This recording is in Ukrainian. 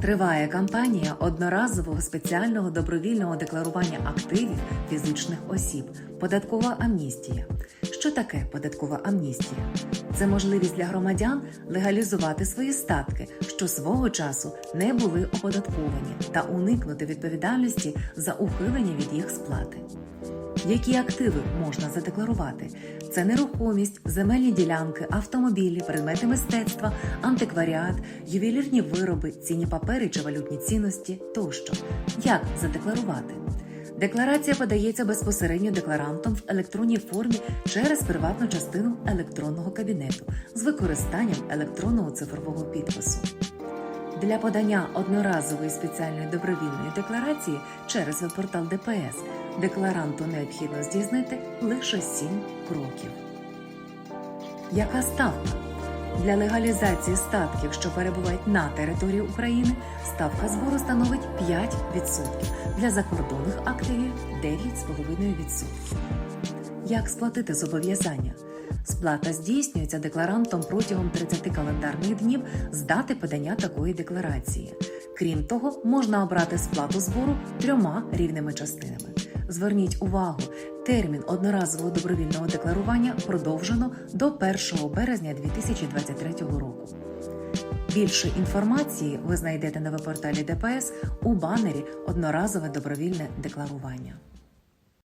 Триває кампанія одноразового спеціального добровільного декларування активів фізичних осіб. Податкова амністія. Що таке податкова амністія? Це можливість для громадян легалізувати свої статки, що свого часу не були оподатковані, та уникнути відповідальності за ухилення від їх сплати. Які активи можна задекларувати? Це нерухомість, земельні ділянки, автомобілі, предмети мистецтва, антикваріат, ювелірні вироби, цінні папери чи валютні цінності тощо. Як задекларувати? Декларація подається безпосередньо декларантом в електронній формі через приватну частину електронного кабінету з використанням електронного цифрового підпису. Для подання одноразової спеціальної добровільної декларації через веб-портал ДПС декларанту необхідно здійснити лише 7 кроків. Яка ставка? Для легалізації статків, що перебувають на території України, ставка збору становить 5%, для закордонних активів 9,5%. Як сплатити зобов'язання? Сплата здійснюється декларантом протягом 30 календарних днів з дати подання такої декларації. Крім того, можна обрати сплату збору трьома рівними частинами. Зверніть увагу, термін одноразового добровільного декларування продовжено до 1 березня 2023 року. Більше інформації ви знайдете на веб-порталі ДПС у банері Одноразове добровільне декларування.